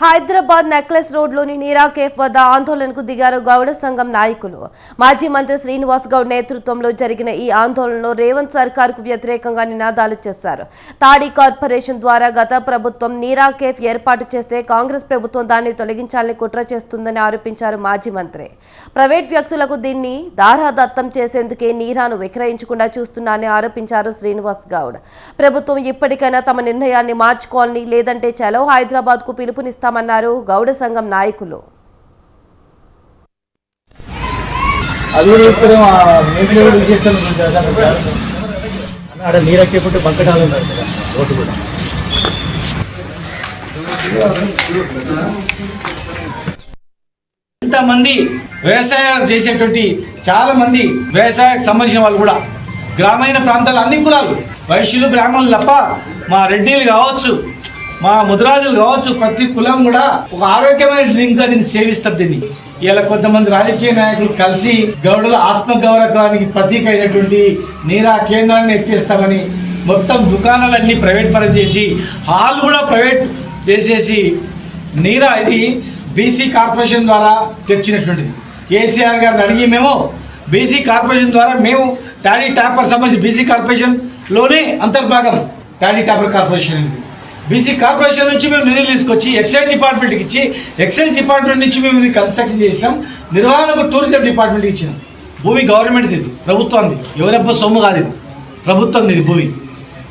Hyderabad necklace రోడ్లోని నీరా cafe వద్ద ఆందోళనకు దిగారు గౌడ సంఘం నాయకులు. మాజీ మంత్రి శ్రీనివాస్ గౌడ్ నేతృత్వంలో జరిగిన ఈ ఆందోళనలో రేవంత్ సర్కార్కు వ్యతిరేకంగా నినాదాలు చేశారు. తాడి కార్పొరేషన్ ద్వారా గత ప్రభుత్వం నీరా కేఫ్ ఏర్పాటు చేస్తే కాంగ్రెస్ ప్రభుత్వం దాన్ని తొలగించాలని కుట్ర చేస్తుందని ఆరోపించారు మాజీ మంత్రి. ప్రైవేట్ వ్యక్తులకు దీన్ని దారాదత్తం చేసేందుకే నీరాను విక్రయించకుండా చూస్తున్నానని ఆరోపించారు శ్రీనివాస్ గౌడ్. ప్రభుత్వం ఇప్పటికైనా తమ నిర్ణయాన్ని మార్చుకోవాలని లేదంటే చలో హైదరాబాద్కు పిలుపునిస్తామన్నారు గౌడ సంఘం నాయకులు. బంకటాలు ఉన్నారు కదా రోడ్డు కూడా. ఇంతమంది వ్యవసాయం చేసేటువంటి చాలా మంది వ్యవసాయానికి సంబంధించిన వాళ్ళు కూడా గ్రామీణ ప్రాంతాల అన్ని కులాలు వైశ్యులు బ్రాహ్మణులు తప్ప మా రెడ్డిలు కావచ్చు మా ముదిరాజులు కావచ్చు ప్రతి కులం కూడా ఒక ఆరోగ్యమైన డ్రింక్ దీన్ని సేవిస్తారు దీన్ని. ఇలా కొంతమంది రాజకీయ నాయకులు కలిసి గౌడుల ఆత్మ గౌరవానికి ప్రతీక అయినటువంటి నీరా కేంద్రాన్ని ఎత్తేస్తామని మొత్తం దుకాణాలన్నీ ప్రైవేట్ పరం చేసి హాల్ కూడా ప్రైవేట్ చేసేసి నీరా ఇది బీసీ కార్పొరేషన్ ద్వారా తెచ్చినటువంటిది. కేసీఆర్ గారిని అడిగి మేము బీసీ కార్పొరేషన్ ద్వారా మేము టాడీ టాపర్ సంబంధించి బీసీ కార్పొరేషన్లోనే అంతర్భాగం. టాడీ టాపర్ కార్పొరేషన్ అనేది. బీసీ కార్పొరేషన్ నుంచి మేము నిధులు తీసుకొచ్చి ఎక్సైజ్ డిపార్ట్మెంట్కి ఇచ్చి ఎక్సైజ్ డిపార్ట్మెంట్ నుంచి మేము ఇది కన్స్ట్రక్షన్ చేసినాం. నిర్వహణకు టూరిజం డిపార్ట్మెంట్కి ఇచ్చినాం. భూమి గవర్నమెంట్ది ఇది ప్రభుత్వంది ఎవరబ్బా సొమ్ము కాదు ఇది. ప్రభుత్వంది ఇది భూమి.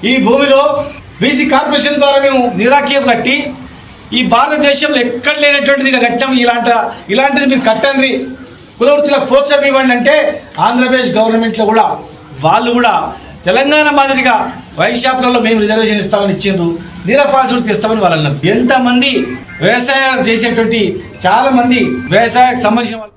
ఈ భూమిలో బీసీ కార్పొరేషన్ ద్వారా మేము నిరాకీయం కట్టి ఈ భారతదేశంలో ఎక్కడ లేనటువంటిది ఇక్కడ కట్టాం. ఇలాంటి ఇలాంటిది మీరు కట్టండి. కులవృత్తులకు ప్రోత్సాహం ఇవ్వండి అంటే ఆంధ్రప్రదేశ్ గవర్నమెంట్లో కూడా వాళ్ళు కూడా తెలంగాణ మాదిరిగా వైన్ షాప్లలో మేము రిజర్వేషన్ ఇస్తామని ఇచ్చిండ్రు. నిరపాసుడు ఇస్తామని వాళ్ళు అన్నారు. ఎంతమంది వ్యవసాయం చేసేటువంటి చాలా మంది వ్యవసాయానికి సంబంధించిన వాళ్ళు